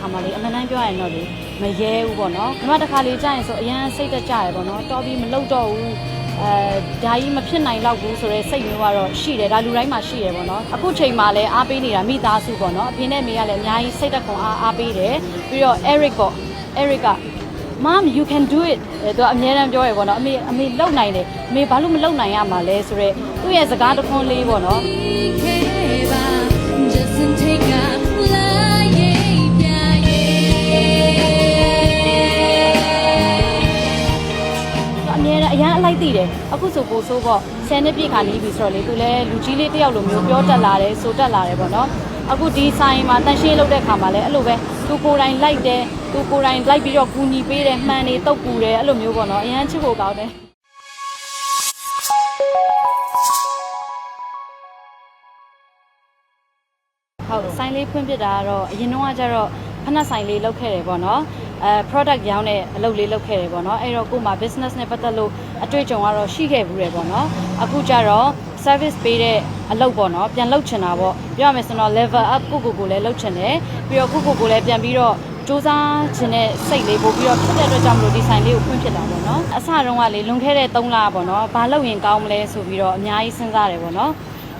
ခါမှလေအမှန်တမ်းပြောရရင်တော့လေမရဲဘူးပေါ့နော်ညီမတစ်ခါလေကြာရင်ဆိုအရန်စိတ်တက်ကြရပေါ့နော်တော်ပြီးမလုပ်တော့ဘူးအဲဒါကြီးမဖြစ်နိုင်တော့ဘူးဆိုတော့စိတ်မျိုးကတော့ရှိတယ်ဒါလူတိုင်းမှာရှိတယ်ပေါ့နော်အခုချိန်မှာလည်းအားပေးနေတာမိသားစုပေါ့နော်အဖေနဲ့မေကလည်းအများကြီးစိတ်တက်ခွန်အားအားပေးတယ်ပြီးတော့ Eric ပေါ့ Eric က mom you can do it အဲသူကအများတမ်းပြောရပေါ့နော်အမေအမေလုံနိုင်တယ်အမေဘာလို့မလုံနိုင်ရမှာလဲဆိုတော့သူ့ရဲ့စကားတစ်ခွန်းလေးပေါ့နော် Just to take a အရန်အလိုက်သိတယ်အခုဆိုပို့ဆိုးပေါ့ဆယ်နှစ်ပြည့်ခါနေပြီဆိုတော့လေသူလည်းလူကြီးလေးတစ်ယောက်လိုမျိုးပြောတတ်လာတယ်ဆိုတတ်လာတယ်ပေါ့နော်အခုဒီဆိုင်မှာတန်ရှင်းလုပ်တဲ့ခါမှာလည်းအဲ့လိုပဲသူကိုယ်တိုင်လိုက်တယ်သူကိုယ်တိုင်လိုက်ပြီးတော့ကူညီပေးတယ်မှန်နေတုတ်ပူတယ်အဲ့လိုမျိုးပေါ့နော်အရန်ချစ်ဖို့ကောင်းတယ်ဟုတ်ဆိုင်လေးဖွင့်ပြတာကတော့အရင်တော့ကကျတော့ဖက်နက်ဆိုင်လေးလုပ်ခဲ့တယ်ပေါ့နော် အဲ product ရောင်းတဲ့အလုပ်လေးလုပ်ခဲ့တယ်ပေါ့နော်အဲ့တော့ကို့မှာ business နဲ့ပတ်သက်လို့အတွေ့အကြုံကတော့ရှိခဲ့ဘူးတယ်ပေါ့နော်အခုကျတော့ service ပေးတဲ့အလုပ်ပေါ့နော်ပြန်လုပ်ချင်တာပေါ့ပြောရမယ်ဆိုတော့ level up ကိုကိုကိုလည်းလုပ်ချင်တယ်ပြီးတော့ကိုကိုကိုလည်းပြန်ပြီးတော့စူးစမ်းခြင်းနဲ့စိတ်လေးပို့ပြီးတော့ဖြစ်တဲ့အတွက်ကြောင့်မလို့ဒီဆိုင်လေးကိုဖွင့်ဖြစ်တာပေါ့နော်အစတုန်းကလေလွန်ခဲ့တဲ့3လပေါ့နော်ဘာလုပ်ရင်ကောင်းမလဲဆိုပြီးတော့အများကြီးစဉ်းစားတယ်ပေါ့နော်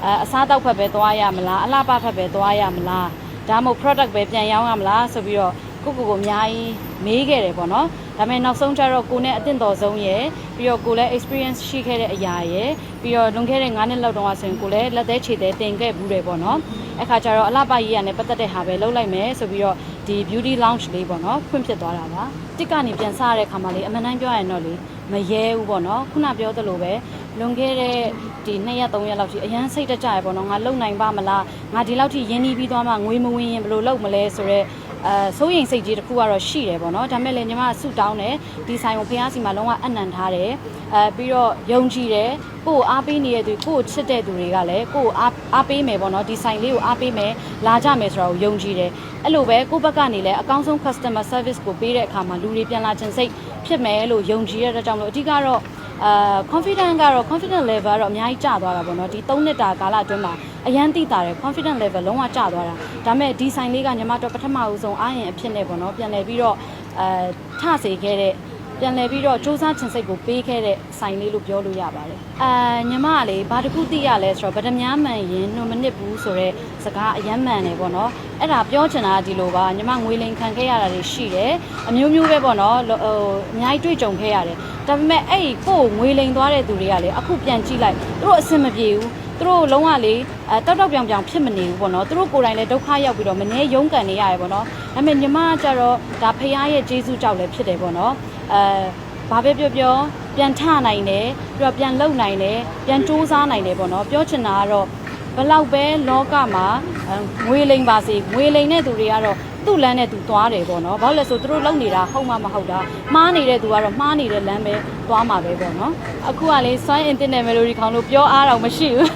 အဲအစားတောက်ဖက်ပဲသွားရမလားအလှပဖက်ပဲသွားရမလားဒါမှမဟုတ် product ပဲပြန်ရောင်းရမလားဆိုပြီးတော့ ကိုကိုကိုအများကြီးမေးခဲ့တယ်ပေါ့နော်ဒါပေမဲ့နောက်ဆုံးကျတော့ကိုနဲ့အသင့်တော်ဆုံးရယ်ပြီးတော့ကိုလည်း experience ရှိခဲ့တဲ့အရာရယ်ပြီးတော့လွန်ခဲ့တဲ့9နှစ်လောက်တုန်းကဆိုရင်ကိုလည်းလက်သေးခြေသေးတင်ခဲ့ဘူးတယ်ပေါ့နော်အခါကျတော့အလှပရေးရနဲ့ပတ်သက်တဲ့ဟာပဲလုပ်လိုက်မယ်ဆိုပြီးတော့ဒီ beauty lounge လေးပေါ့နော်ဖွင့်ဖြစ်သွားတာပါတစ်ကနေပြန်စားရတဲ့ခါမှလေအမှန်တမ်းပြောရရင်တော့လေမရဲဘူးပေါ့နော်ခုနပြောသလိုပဲလွန်ခဲ့တဲ့ဒီ2ရက်3ရက်လောက်ကြီးအရန်စိတ်တကြရပေါ့နော်ငါလုံနိုင်ပါမလားငါဒီလောက်ထိရင်းနှီးပြီးသွားမှငွေမဝင်ရင်ဘယ်လိုလုပ်မလဲဆိုတော့ အဲစိုးရိမ်စိတ်ကြီးတစ်ခုကတော့ရှိတယ်ပေါ့နော်ဒါမဲ့လည်းညီမကဆူတောင်းတယ်ဒီဆိုင်ကိုဖះစီမှာလုံးဝအနံ့ထားတယ်အဲပြီးတော့ယုံကြည်တယ်ကို့ကိုအားပေးနေတဲ့သူကို့ကိုချစ်တဲ့သူတွေကလည်းကို့ကိုအားအားပေးမယ်ပေါ့နော်ဒီဆိုင်လေးကိုအားပေးမယ်လာကြမယ်ဆိုတာကိုယုံကြည်တယ်အဲ့လိုပဲကိုယ့်ဘက်ကနေလည်းအကောင်းဆုံး customer service ကိုပေးတဲ့အခါမှာလူတွေပြန်လာခြင်းစိတ်ဖြစ်မယ်လို့ယုံကြည်ရတဲ့ကြောင့်လို့အဓိကတော့အာ confident ကတော့ confident level ကတော့အများကြီးကျသွားတာပေါ့နော်ဒီ3နှစ်တာကာလအတွင်းမှာ အရန်သိတာတယ် confident level လုံးဝကျသွားတာဒါမဲ့ဒီဆိုင်လေးကညီမတို့ပထမဦးဆုံးအားရင်အဖြစ်နဲ့ပေါ့နော်ပြန်လည်ပြီးတော့အဲထစေခဲ့တဲ့ပြန်လည်ပြီးတော့စူးစမ်းခြင်းစိတ်ကိုပေးခဲ့တဲ့ဆိုင်လေးလို့ပြောလို့ရပါတယ်အာညီမကလေဘာတစ်ခုသိရလဲဆိုတော့ဗဒမြားမှန်ရင်နှုံမနစ်ဘူးဆိုတော့စကားအယမ်းမှန်တယ်ပေါ့နော်အဲ့ဒါပြောချင်တာကဒီလိုပါညီမငွေလိန်ခံခဲ့ရတာတွေရှိတယ်အမျိုးမျိုးပဲပေါ့နော်ဟိုအများကြီးတွေ့ကြုံခဲ့ရတယ်ဒါပေမဲ့အဲ့ဒီကိုယ်ငွေလိန်သွားတဲ့သူတွေကလေအခုပြန်ကြည့်လိုက်သူတို့အဆင်မပြေဘူး သူတို့လုံးဝလေအဲတောက်တောက်ပြောင်ပြောင်ဖြစ်မနေဘူးပေါ့နော်သူတို့ကိုယ်တိုင်လည်းဒုက္ခရောက်ပြီးတော့မနေရုန်းကန်နေရတယ်ပေါ့နော်ဒါပေမဲ့ညီမကကြတော့ဒါဖရားရဲ့ကျေးဇူးကြောင့်လည်းဖြစ်တယ်ပေါ့နော်အဲဘာပဲပြောပြောပြန်ထနိုင်တယ်ပြီးတော့ပြန်လုံနိုင်တယ်ပြန်စူးစမ်းနိုင်တယ်ပေါ့နော်ပြောချင်တာကတော့ဘလောက်ပဲလောကမှာအဲငွေလိမ်ပါစေငွေလိမ်တဲ့သူတွေကတော့ သူ့လမ်းနဲ့သူသွားတယ်ပေါ့နော်ဘာလို့လဲဆိုသူတို့လုံနေတာဟုတ်မှမဟုတ်တာမှားနေတဲ့သူကတော့မှားနေတဲ့လမ်းပဲသွားမှာပဲပေါ့နော်အခုကလေစွမ်းအင်တင်တဲ့ melody ခေါင်းလို့ပြောအားတော့မရှိဘူး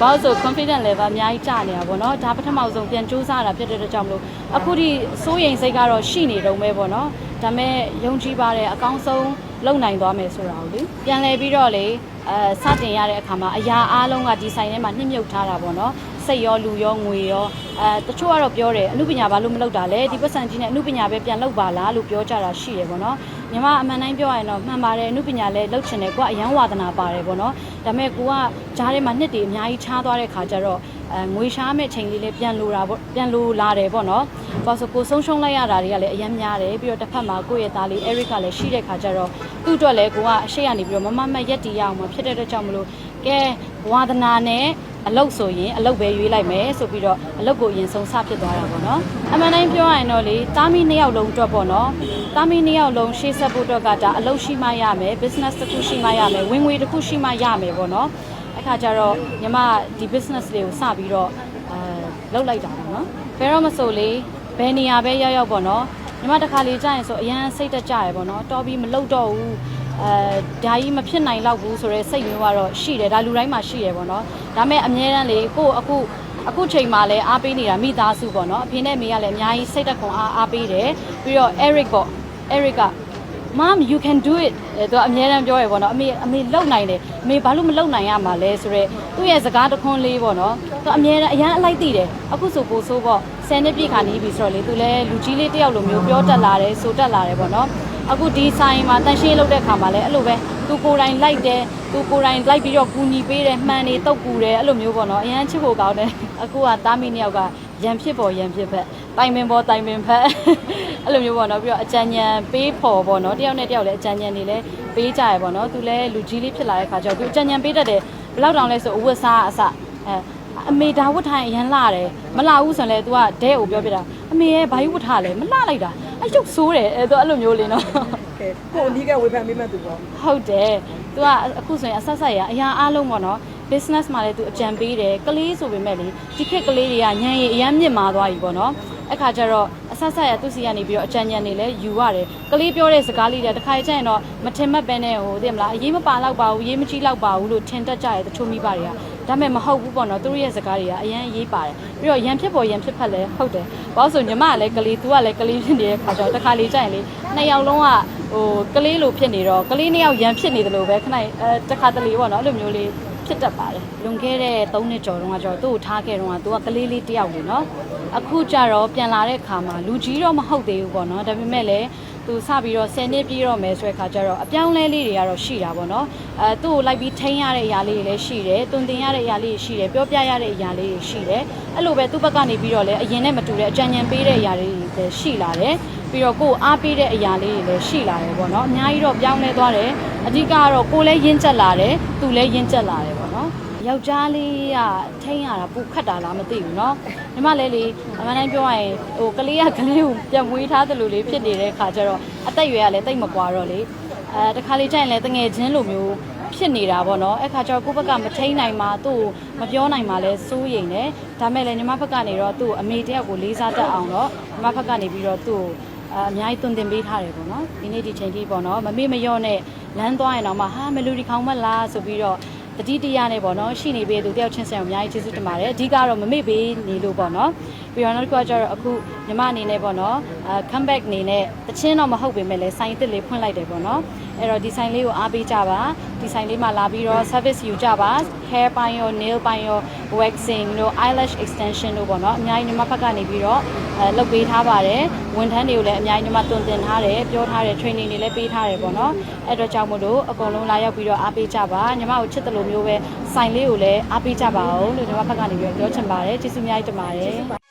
ဘာလို့ဆို confident level အများကြီးကျနေတာပေါ့နော်ဒါပထမဆုံးပြန်စူးစမ်းတာဖြစ်တဲ့အတွက်ကြောင့်မလို့အခုဒီစိုးရိမ်စိတ်ကတော့ရှိနေတုံးပဲပေါ့နော်ဒါပေမဲ့ယုံကြည်ပါတယ်အကောင်းဆုံးလုံနိုင်သွားမယ်ဆိုတာကိုလေပြန်လဲပြီးတော့လေအဲစတင်ရတဲ့အခါမှာအရာအားလုံးကဒီဆိုင်ထဲမှာနှိမ့်မြုပ်ထားတာပေါ့နော် စိတ်ရောလူရောငွေရောအဲတချို့ကတော့ပြောတယ်အမှုပညာဘာလို့မလုပ်တာလဲဒီပတ်စံကြီးနဲ့အမှုပညာပဲပြန်လုပ်ပါလားလို့ပြောကြတာရှိတယ်ပေါ့နော်ညီမအမှန်တိုင်းပြောရရင်တော့မှန်ပါတယ်အမှုပညာလည်းလုပ်ချင်တယ်ကိုကအရန်ဝါသနာပါတယ်ပေါ့နော်ဒါပေမဲ့ကိုကဂျားထဲမှာနှစ်တည်အများကြီးခြားသွားတဲ့ခါကျတော့အဲငွေရှားမဲ့ချိန်လေးလေးပြန်လိုတာပေါ့ပြန်လိုလာတယ်ပေါ့နော်ဘာလို့ဆိုကိုဆုံးရှုံးလိုက်ရတာတွေကလည်းအရန်များတယ်ပြီးတော့တစ်ဖက်မှာကိုယ့်ရဲ့သားလေး Eric ကလည်းရှိတဲ့ခါကျတော့သူ့အတွက်လည်းကိုကအရှိကနေပြီးတော့မမမတ်ရက်တီရအောင်မဖြစ်တဲ့အတွက်ကြောင့်မလို့ကဲဝါသနာနဲ့ အလုတ်ဆိုရင်အလုတ်ပဲရွေးလိုက်မယ်ဆိုပြီးတော့အလုတ်ကိုအရင်ဆုံးစဖြစ်သွားတာပေါ့နော်အမှန်တိုင်းပြောရရင်တော့လေတာမီနှစ်ယောက်လုံးအတွက်ပေါ့နော်တာမီနှစ်ယောက်လုံးရှေ့ဆက်ဖို့အတွက်ကဒါအလုတ်ရှိမှရမယ် business တစ်ခုရှိမှရမယ်ဝင်ငွေတစ်ခုရှိမှရမယ်ပေါ့နော်အခါကျတော့ညီမဒီ business လေးကိုစပြီးတော့အဲလုပ်လိုက်တာပေါ့နော်ဘယ်တော့မဆိုလေဘယ်နေရာပဲရောက်ရောက်ပေါ့နော် ညီမတစ်ခါလေကြာရင်ဆိုအရန်စိတ်တက်ကြရပေါ့နော်တော်ပြီးမလုပ်တော့ဘူးအဲဒါကြီးမဖြစ်နိုင်တော့ဘူးဆိုတော့စိတ်မျိုးကတော့ရှိတယ်ဒါလူတိုင်းမှာရှိတယ်ပေါ့နော်ဒါမဲ့အများတန်းလေကို့အခုအခုချိန်မှာလည်းအားပေးနေတာမိသားစုပေါ့နော်အဖေနဲ့မေကလည်းအများကြီးစိတ်တက်ခွန်အားအားပေးတယ်ပြီးတော့ Eric ပေါ့ Eric က mom you can do it အဲသူကအများတန်းပြောရပေါ့နော်အမေအမေလုံနိုင်တယ်အမေဘာလို့မလုံနိုင်ရမှာလဲဆိုတော့သူ့ရဲ့စကားတစ်ခွန်းလေးပေါ့နော်သူအများတန်းအရန်အလိုက်သိတယ်အခုဆိုပို့ဆိုးပေါ့ဆယ်နှစ်ပြည့်ခါနီးပြီဆိုတော့လေသူလည်းလူကြီးလေးတစ်ယောက်လိုမျိုးပြောတတ်လာတယ်ဆိုတတ်လာတယ်ပေါ့နော်အခုဒီဆိုင်မှာတန်ရှင်းလုပ်တဲ့ခါမှာလည်းအဲ့လိုပဲသူကိုယ်တိုင်လိုက်တယ်သူကိုယ်တိုင်လိုက်ပြီးတော့ကူညီပေးတယ်မှန်နေတုတ်ကူတယ်အဲ့လိုမျိုးပေါ့နော်အရန်ချစ်ဖို့ကောင်းတယ်အခုကတားမီနှစ်ယောက်က ရန်ဖြစ်ပေါ်ရန်ဖြစ်ဖက်တိုင်ပင်ပေါ်တိုင်ပင်ဖက် အဲ့လိုမျိုးပေါ့နော်ပြီးတော့အကြံဉာဏ်ပေးဖို့ပေါ့နော်တယောက်နဲ့တယောက်လည်းအကြံဉာဏ်တွေလည်းပေးကြရပေါ့နော်သူလည်းလူကြီးလေးဖြစ်လာတဲ့ခါကျတော့သူအကြံဉာဏ်ပေးတတ်တယ်ဘယ်လောက်တောင်လဲဆိုအဝတ်စားအစအဲအမေဒါဝတ်ထိုင်အရန်လာတယ်မလာဘူးဆိုရင်လည်း तू ကဒဲကိုပြောပြတာအမေရဲ့ဘာကြီးဝတ်ထားလဲမလှလိုက်တာအဲ့ရုပ်ဆိုးတယ်အဲ तू အဲ့လိုမျိုးလေးနော် ကဲကိုအနီးကဝေဖန်ပေးမှသူပေါ့ ဟုတ်တယ်။ तू ကအခုဆိုရင်အဆက်ဆက်ရအရာအားလုံးပေါ့နော် business မှာလည်း तू အကြံပေးတယ်ကလေးဆိုပေမဲ့လေဒီခေတ်ကလေးတွေကညံရည်အရန်မြင့်မာသွားပြီပေါ့နော်အဲ့ခါကျတော့အဆက်ဆက်ရသူ့စီကနေပြီးတော့အကြံဉာဏ်တွေလည်းယူရတယ်ကလေးပြောတဲ့စကားလေးတွေတစ်ခါကျရင်တော့မထင်မှတ်ပဲနဲ့ဟိုသိမလားအရေးမပါတော့ပါဘူးရေးမကြီးတော့ပါဘူးလို့ထင်တတ်ကြတယ်တချို့မိဘတွေကဒါပေမဲ့မဟုတ်ဘူးပေါ့နော်သူတို့ရဲ့စကားတွေကအရန်အရေးပါတယ်ပြီးတော့ရန်ဖြစ်ပေါ်ရန်ဖြစ်ဖက်လည်းဟုတ်တယ်ဘာလို့ဆိုညီမကလည်းကလေး तू ကလည်းကလေးဖြစ်နေတဲ့ခါကျတော့တစ်ခါလေးကျရင်လေနှစ်ယောက်လုံးကဟိုကလေးလိုဖြစ်နေတော့ကလေးနှစ်ယောက်ရန်ဖြစ်နေတယ်လို့ပဲခဏအဲတစ်ခါတလေပေါ့နော်အဲ့လိုမျိုးလေး ဖြစ်တတ်ပါတယ်လွန်ခဲ့တဲ့3နှစ်ကျော်တုန်းကကျတော့သူ့ကိုထားခဲ့တုန်းကသူကကလေးလေးတစ်ယောက်လေနော်အခုကျတော့ပြန်လာတဲ့ခါမှာလူကြီးတော့မဟုတ်သေးဘူးပေါ့နော်ဒါပေမဲ့လည်းသူစပြီးတော့10နှစ်ပြည့်တော့မယ်ဆိုတဲ့ခါကျတော့အပြောင်းလဲလေးတွေကတော့ရှိတာပေါ့နော်အဲသူ့ကိုလိုက်ပြီးထိန်းရတဲ့အရာလေးတွေလည်းရှိတယ်တွင်တင်ရတဲ့အရာလေးတွေရှိတယ်ပြောပြရတဲ့အရာလေးတွေရှိတယ်အဲ့လိုပဲသူ့ဘက်ကနေပြီးတော့လည်းအရင်နဲ့မတူတဲ့အကြံဉာဏ်ပေးတဲ့အရာလေးတွေလည်းရှိလာတယ် ပြီးတော့ကိုယ်အားပေးတဲ့အရာလေးတွေလည်းရှိလာတယ်ပေါ့နော်အများကြီးတော့ပြောင်းလဲသွားတယ်အဓိကကတော့ကိုယ်လည်းရင့်ကျက်လာတယ်သူလည်းရင့်ကျက်လာတယ်ပေါ့နော် ယောက်ျားလေးကထိန်းရတာပူခတ်တာလားမသိဘူးเนาะညီမလေးလေးအမှန်တိုင်းပြောရရင်ဟိုကလေးကကလေးကိုပြန်မွေးထားတယ်လို့လေးဖြစ်နေတဲ့ခါကျတော့အသက်အရွယ်ကလည်းတိတ်မကွာတော့လေအဲတခါလေးကျရင်လည်းတငယ်ချင်းလိုမျိုးဖြစ်နေတာပေါ့နော်အဲ့ခါကျတော့ကိုယ့်ဘက်ကမထိန်းနိုင်မှသူ့ကိုမပြောနိုင်မှလည်းစိုးရိမ်တယ်ဒါမဲ့လည်းညီမဘက်ကနေတော့သူ့ကိုအမေတယောက်ကိုလေးစားတတ်အောင်တော့ညီမဘက်ကနေပြီးတော့သူ့ကို အအများကြီးတွင်တင်ပေးထားတယ်ပေါ့နော်ဒီနေ့ဒီချိန်ထိပေါ့နော်မမေ့မလျော့နဲ့လမ်းသွားရင်တော့မှဟာမလူဒီခေါင်းမလားဆိုပြီးတော့တတိတရနဲ့ပေါ့နော်ရှိနေပေးသူတယောက်ချင်းစံကိုအများကြီးကျေးဇူးတင်ပါတယ်အဓိကတော့မမေ့ပေးနေလို့ပေါ့နော် ပြီးတော့နောက်တစ်ခုကကျတော့အခုညီမအနေနဲ့ပေါ့နော်အဲ comeback အနေနဲ့တချင်းတော့မဟုတ်ပေမဲ့လည်းဆိုင်တစ်လေးဖွင့်လိုက်တယ်ပေါ့နော်အဲ့တော့ဒီဆိုင်လေးကိုအားပေးကြပါဒီဆိုင်လေးမှာလာပြီးတော့ service ယူကြပါ hair ပိုင်းရော nail ပိုင်းရော waxing တို့ eyelash extension တို့ပေါ့နော်အများကြီးညီမဘက်ကနေပြီးတော့အဲလုပ်ပေးထားပါတယ်ဝန်ထမ်းတွေကိုလည်းအများကြီးညီမတွင်တင်ထားတယ်ပြောထားတယ် training တွေလည်းပေးထားတယ်ပေါ့နော်အဲ့တော့ကြောင့်မို့လို့အကုန်လုံးလာရောက်ပြီးတော့အားပေးကြပါညီမကိုချစ်တယ်လို့မျိုးပဲဆိုင်လေးကိုလည်းအားပေးကြပါဦးလို့ညီမဘက်ကနေပြီးတော့ပြောချင်ပါတယ်ကျေးဇူးအများကြီးတင်ပါတယ်